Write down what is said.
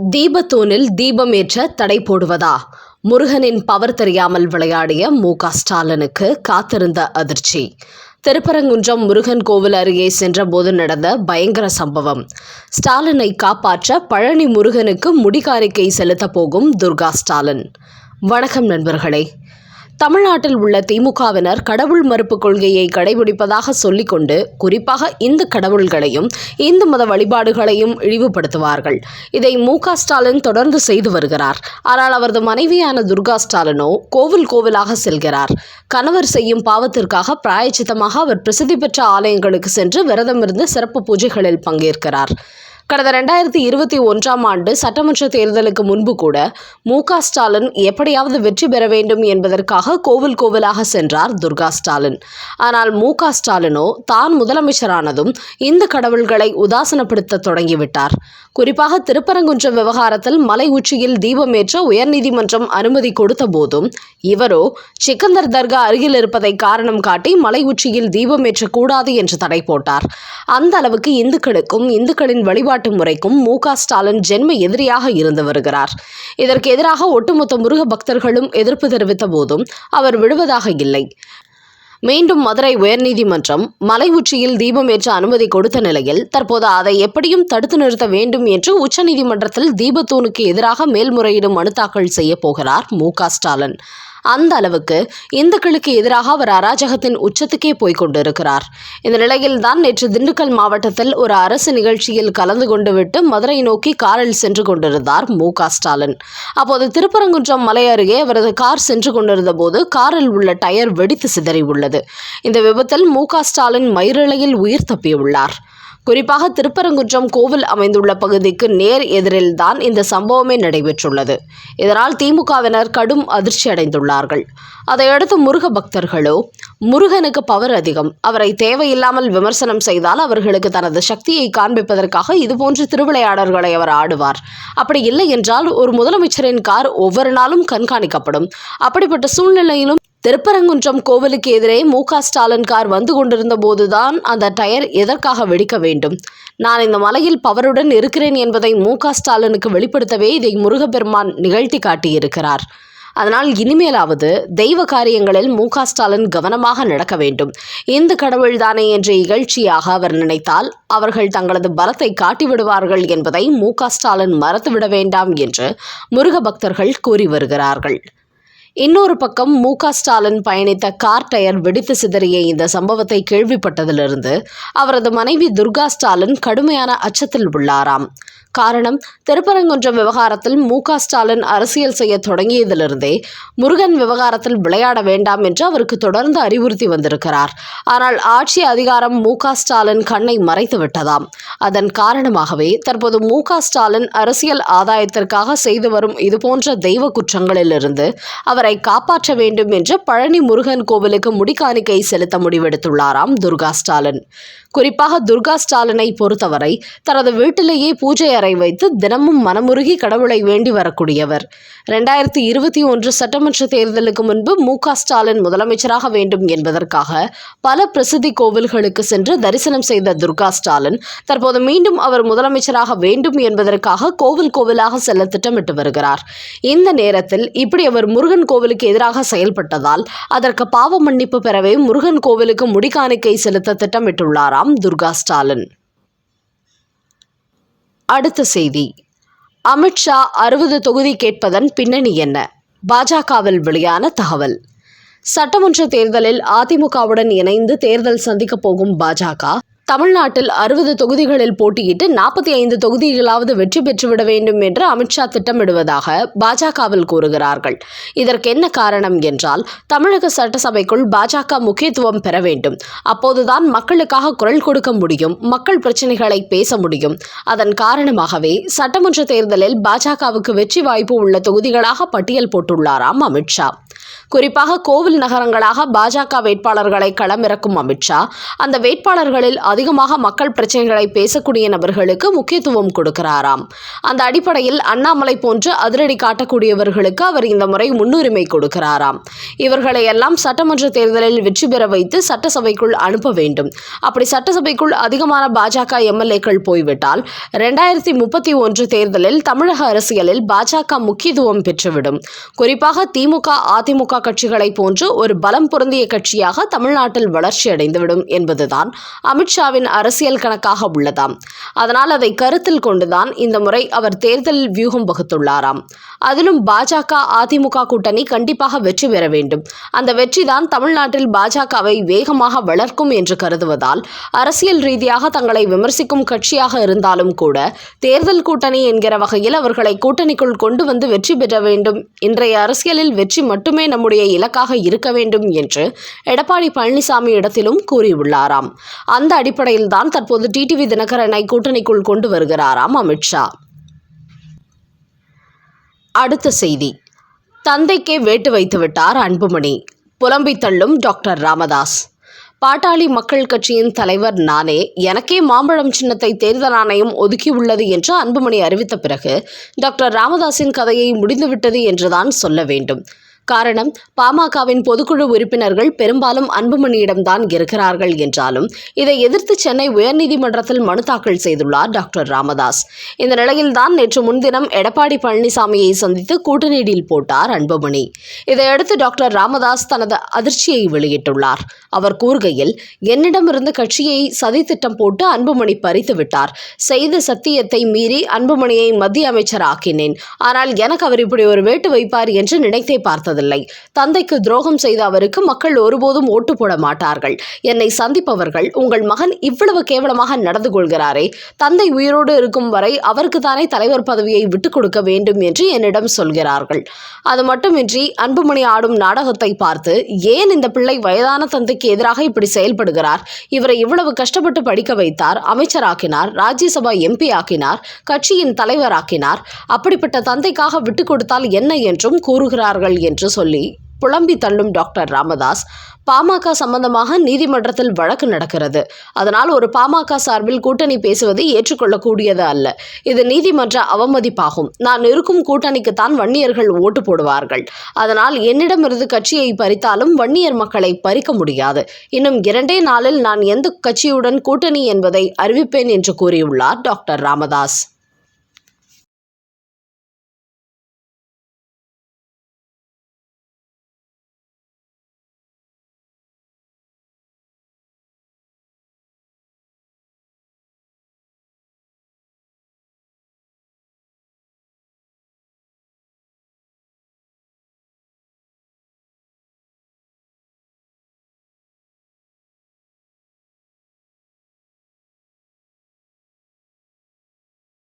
தீபத்தூணில் தீபமேற்ற தடை போடுவதா? முருகனின் பவர் தெரியாமல் விளையாடிய மு. க. ஸ்டாலினுக்கு காத்திருந்த அதிர்ச்சி. திருப்பரங்குன்றம் முருகன் கோவில் அருகே சென்றபோது நடந்த பயங்கர சம்பவம். ஸ்டாலினை காப்பாற்ற பழனி முருகனுக்கு முடிகாரிக்கை செலுத்தப் போகும் துர்கா ஸ்டாலின். வணக்கம் நண்பர்களே. தமிழ்நாட்டில் உள்ள திமுகவினர் கடவுள் மறுப்பு கொள்கையை கடைபிடிப்பதாக சொல்லிக்கொண்டு குறிப்பாக இந்து கடவுள்களையும் இந்து மத வழிபாடுகளையும் இழிவுபடுத்துவார்கள். இதை மு ஸ்டாலின் தொடர்ந்து செய்து வருகிறார். ஆனால் அவரது மனைவியான துர்கா ஸ்டாலினோ கோவில் கோவிலாக செல்கிறார். கணவர் செய்யும் பாவத்திற்காக பிராயச்சித்தமாக அவர் பிரசித்தி பெற்ற ஆலயங்களுக்கு சென்று விரதமிருந்து சிறப்பு பூஜைகளில் பங்கேற்கிறார். கடந்த ரெண்டாயிரத்தி இருபத்தி ஒன்றாம் ஆண்டு சட்டமன்ற தேர்தலுக்கு முன்பு கூட மு ஸ்டாலின் எப்படியாவது வெற்றி பெற வேண்டும் என்பதற்காக கோவில் கோவிலாக சென்றார் துர்கா ஸ்டாலின். ஆனால் மு ஸ்டாலினோ தான் முதலமைச்சரானதும் இந்த கடவுள்களை உதாசனப்படுத்த தொடங்கிவிட்டார். குறிப்பாக திருப்பரங்குன்றம் விவகாரத்தில் மலை உச்சியில் தீபமேற்ற உயர்நீதிமன்றம் அனுமதி கொடுத்த போதும் இவரோ சிக்கந்தர் தர்கா அருகில் இருப்பதை காரணம் காட்டி மலை உச்சியில் தீபமேற்றக்கூடாது என்று தடை போட்டார். அந்த அளவுக்கு இந்துக்களுக்கும் இந்துக்களின் வழிபாட்டு முறைக்கும் மு ஸ்டாலின் ஜென்ம எதிரியாக இருந்து வருகிறார். இதற்கு எதிராக ஒட்டுமொத்த முருக பக்தர்களும் எதிர்ப்பு தெரிவித்த போதும் அவர் விடுவதாக இல்லை. மீண்டும் மதுரை உயர்நீதிமன்றம் மலை உச்சியில் தீபம் ஏற்ற அனுமதி கொடுத்த நிலையில் தற்போது அதை எப்படியும் தடுத்து நிறுத்த வேண்டும் என்று உச்சநீதிமன்றத்தில் தீபத்தூனுக்கு எதிராக மேல்முறையீடு மனு தாக்கல் செய்ய போகிறார் மு ஸ்டாலின். அந்த அளவுக்கு இந்துக்களுக்கு எதிராக அவர் அராஜகத்தின் உச்சத்துக்கே போய்க் கொண்டிருக்கிறார். இந்த நிலையில்தான் நேற்று திண்டுக்கல் மாவட்டத்தில் ஒரு அரசு நிகழ்ச்சியில் கலந்து கொண்டு விட்டு மதுரை நோக்கி காரில் சென்று கொண்டிருந்தார் மு க ஸ்டாலின். அப்போது திருப்பரங்குன்றம் மலை அருகே அவரது கார் சென்று கொண்டிருந்த போது காரில் உள்ள டயர் வெடித்து சிதறி உள்ளது இந்த விபத்தில் மு க ஸ்டாலின் மயிரிழையில் உயிர் தப்பியுள்ளார். குறிப்பாக திருப்பரங்குன்றம் கோவில் அமைந்துள்ள பகுதிக்கு நேர் எதிரில்தான் இந்த சம்பவமே நடைபெற்றுள்ளது. இதனால் திமுகவினர் கடும் அதிர்ச்சி அடைந்துள்ளார்கள். அதையடுத்து முருக பக்தர்களோ முருகனுக்கு பவர் அதிகம். அவரை தேவையில்லாமல் விமர்சனம் செய்தால் அவர்களுக்கு தனது சக்தியை காண்பிப்பதற்காக இதுபோன்ற திருவிளையாடல்களை அவர் ஆடுவார். அப்படி இல்லை என்றால் ஒரு முதலமைச்சரின் கார் ஒவ்வொரு நாளும் கண்காணிக்கப்படும். அப்படிப்பட்ட சூழ்நிலையிலும் திருப்பரங்குன்றம் கோவிலுக்கு எதிரே மு ஸ்டாலின் கார் வந்து கொண்டிருந்த போதுதான் அந்த டயர் எதற்காக வெடிக்க வேண்டும். நான் இந்த மலையில் பவருடன் இருக்கிறேன் என்பதை மு ஸ்டாலினுக்கு வெளிப்படுத்தவே இதை முருகப்பெருமான் நிகழ்த்தி காட்டியிருக்கிறார். அதனால் இனிமேலாவது தெய்வ காரியங்களில் மு ஸ்டாலின் கவனமாக நடக்க வேண்டும். இந்து கடவுள்தானே என்ற இகழ்ச்சியாக அவர் நினைத்தால் அவர்கள் தங்களது பலத்தை காட்டிவிடுவார்கள் என்பதை மு ஸ்டாலின் மறந்துவிட வேண்டாம் என்று முருக பக்தர்கள் கூறி வருகிறார்கள். இன்னொரு பக்கம் மு ஸ்டாலின் பயணித்த கார் டயர் வெடித்து சிதறிய இந்த சம்பவத்தை கேள்விப்பட்டதிலிருந்து அவரது மனைவி துர்கா ஸ்டாலின் கடுமையான அச்சத்தில் உள்ளாராம். காரணம் திருப்பரங்குன்றம் விவகாரத்தில் மு. க. ஸ்டாலின் அரசியல் செய்ய தொடங்கியதிலிருந்தே முருகன் விவகாரத்தில் விளையாட வேண்டாம் என்று அவருக்கு தொடர்ந்து அறிவுறுத்தி வந்திருக்கிறார். ஆனால் ஆட்சி அதிகாரம் மு. க. ஸ்டாலின் கண்ணை மறைத்து விட்டதாம். அதன் காரணமாகவே தற்போது மு. க. ஸ்டாலின் அரசியல் ஆதாயத்திற்காக செய்து வரும் இதுபோன்ற தெய்வ குற்றங்களிலிருந்து அவரை காப்பாற்ற வேண்டும் என்று பழனி முருகன் கோவிலுக்கு முடிக்காணிக்கை செலுத்த முடிவெடுத்துள்ளாராம் துர்கா ஸ்டாலின். குறிப்பாக துர்கா ஸ்டாலினை பொறுத்தவரை தனது வீட்டிலேயே பூஜை அறை வைத்து தினமும் மனமுருகி கடவுளை வேண்டி வரக்கூடியவர். ரெண்டாயிரத்தி இருபத்தி ஒன்று சட்டமன்ற தேர்தலுக்கு முன்பு மு ஸ்டாலின் முதலமைச்சராக வேண்டும் என்பதற்காக பல பிரசித்தி கோவில்களுக்கு சென்று தரிசனம் செய்த துர்கா ஸ்டாலின் தற்போது மீண்டும் அவர் முதலமைச்சராக வேண்டும் என்பதற்காக கோவில் கோவிலாக செல்ல திட்டமிட்டு வருகிறார். இந்த நேரத்தில் இப்படி அவர் முருகன் கோவிலுக்கு எதிராக செயல்பட்டதால் அதற்கு பாவ மன்னிப்பு பெறவே முருகன் கோவிலுக்கு முடிக்காணிக்கை செலுத்த திட்டமிட்டுள்ளாராம் துர்கா ஸ்டாலின். அடுத்த செய்தி. அமித்ஷா அறுபது தொகுதி கேட்பதன் பின்னணி என்ன? பாஜகவில் வெளியான தகவல். சட்டமன்ற தேர்தலில் அதிமுகவுடன் இணைந்து தேர்தல் சந்திக்கப் போகும் பாஜக தமிழ்நாட்டில் அறுபது தொகுதிகளில் போட்டியிட்டு நாற்பத்தி ஐந்து தொகுதிகளாவது வெற்றி பெற்றுவிட வேண்டும் என்று அமித்ஷா திட்டமிடுவதாக பாஜகவில் கூறுகிறார்கள். இதற்கு என்ன காரணம் என்றால் தமிழக சட்டசபைக்குள் பாஜக முக்கியத்துவம் பெற வேண்டும். அப்போதுதான் மக்களுக்காக குரல் கொடுக்க முடியும் மக்கள் பிரச்சனைகளை பேச முடியும். அதன் காரணமாகவே சட்டமன்ற தேர்தலில் பாஜகவுக்கு வெற்றி வாய்ப்பு உள்ள தொகுதிகளாக பட்டியல் போட்டுள்ளாராம் அமித்ஷா குறிப்பாக கோவில் நகரங்களாக பாஜக வேட்பாளர்களை களமிறக்கும் அமித்ஷா அந்த வேட்பாளர்களில் அதிகமாக மக்கள் பிரச்சனைகளை பேசக்கூடிய நபர்களுக்கு முக்கியத்துவம் கொடுக்கிறாராம். அந்த அடிப்படையில் அண்ணாமலை போன்று அதிரடி காட்டக்கூடியவர்களுக்கு அவர் இந்த முறை முன்னுரிமை கொடுக்கிறாராம். இவர்களை எல்லாம் சட்டமன்ற தேர்தலில் வெற்றி பெற வைத்து சட்டசபைக்குள் அனுப்ப வேண்டும். அப்படி சட்டசபைக்குள் அதிகமான பாஜக எம்எல்ஏக்கள் போய்விட்டால் ரெண்டாயிரத்தி முப்பத்தி ஒன்று தேர்தலில் தமிழக அரசியலில் பாஜக முக்கியத்துவம் பெற்றுவிடும். குறிப்பாக திமுக அதிமுக கட்சிகளை போன்று ஒரு பலம் பொருந்திய கட்சியாக தமிழ்நாட்டில் வளர்ச்சி அடைந்துவிடும் என்பதுதான் அமித்ஷா அமித்ஷாவின் அரசியல் கணக்காக உள்ளதாம். அதனால் அதை கருத்தில் கொண்டுதான் இந்த முறை அவர் தேர்தல் வியூகம் வகுத்துள்ளாராம். அதிலும் பாஜக அதிமுக கூட்டணி கண்டிப்பாக வெற்றி பெற வேண்டும். அந்த வெற்றிதான் தமிழ்நாட்டில் பாஜகவை வேகமாக வளர்க்கும் என்று கருதுவதால் அரசியல் ரீதியாக தங்களை விமர்சிக்கும் கட்சியாக இருந்தாலும் கூட தேர்தல் கூட்டணி என்கிற வகையில் அவர்களை கூட்டணிக்குள் கொண்டு வந்து வெற்றி பெற வேண்டும். இன்றைய அரசியலில் வெற்றி மட்டுமே நம்முடைய இலக்காக இருக்க வேண்டும் என்று எடப்பாடி பழனிசாமி இடத்திலும் கூறியுள்ளாராம். அந்த அடி அடிப்படையில் தான் தற்போது டிடிவி தினகரனை கூட்டணிக்குள் கொண்டு வருகிறாராம் அமித்ஷா அடுத்த செய்தி. தந்தைக்கே வேட்டு வைத்து விட்டார் அன்புமணி. புலம்பி தள்ளும் டாக்டர் ராமதாஸ். பாட்டாளி மக்கள் கட்சியின் தலைவர் நானே எனக்கே மாம்பழம் சின்னத்தை தேர்தல் ஆணையம் ஒதுக்கியுள்ளது என்று அன்புமணி அறிவித்த பிறகு டாக்டர் ராமதாஸின் கதையை முடிந்துவிட்டது என்றுதான் சொல்ல வேண்டும். காரணம் பாமகவின் பொதுக்குழு உறுப்பினர்கள் பெரும்பாலும் அன்புமணியிடம்தான் இருக்கிறார்கள் என்றாலும் இதை எதிர்த்து சென்னை உயர்நீதிமன்றத்தில் மனு தாக்கல் செய்துள்ளார் டாக்டர் ராமதாஸ். இந்த நிலையில்தான் நேற்று முன்தினம் எடப்பாடி பழனிசாமியை சந்தித்து கூட்டணி டீல் போட்டார் அன்புமணி. இதையடுத்து டாக்டர் ராமதாஸ் தனது அதிர்ச்சியை வெளியிட்டுள்ளார். அவர் கூறுகையில் என்னிடமிருந்து கட்சியை சதித்திட்டம் போட்டு அன்புமணி பறித்து விட்டார். செய்த சத்தியத்தை மீறி அன்புமணியை மத்திய அமைச்சர் ஆக்கினேன் ஆனால் எனக்கு அவர் இப்படி ஒரு வேட்டு வைப்பார் என்று நினைத்தே பார்த்ததில்லை தந்தைக்கு துரோகம் செய்த அவருக்கு மக்கள் ஒருபோதும் ஓட்டு போட மாட்டார்கள். என்னை சந்திப்பவர்கள் உங்கள் மகன் இவ்வளவு கேவலமாக நடந்து கொள்கிறாரே தந்தை உயிரோடு இருக்கும் வரை அவருக்கு தானே தலைவர் பதவியை விட்டுக் கொடுக்க வேண்டும் என்று என்னிடம் சொல்கிறார்கள். அது மட்டுமின்றி அன்புமணி ஆடும் நாடகத்தை பார்த்து ஏன் இந்த பிள்ளை வயதான தந்தைக்கு எதிராக இப்படி செயல்படுகிறார்? இவரை இவ்வளவு கஷ்டப்பட்டு படிக்க வைத்தார் அமைச்சராக்கினார் ராஜ்யசபா எம்பி ஆக்கினார் கட்சியின் தலைவராக்கினார். அப்படிப்பட்ட தந்தைக்காக விட்டுக் கொடுத்தால் என்ன என்றும் கூறுகிறார்கள் என்று என்று சொல்லி புலம்பி தள்ளும் டாக்டர் ராமதாஸ் பாமக சம்பந்தமாக நீதிமன்றத்தில் வழக்கு நடக்கிறது. அதனால் ஒரு பாமக சார்பில் கூட்டணி பேசுவது ஏற்றுக்கொள்ளக்கூடியது அல்ல. இது நீதிமன்ற அவமதிப்பாகும். நான் இருக்கும் கூட்டணிக்குத்தான் வன்னியர்கள் ஓட்டு போடுவார்கள். அதனால் என்னிடமிருந்து கட்சியை பறித்தாலும் வன்னியர் மக்களை பறிக்க முடியாது. இன்னும் இரண்டே நாளில் நான் எந்த கட்சியுடன் கூட்டணி என்பதை அறிவிப்பேன் என்று கூறியுள்ளார் டாக்டர் ராமதாஸ்.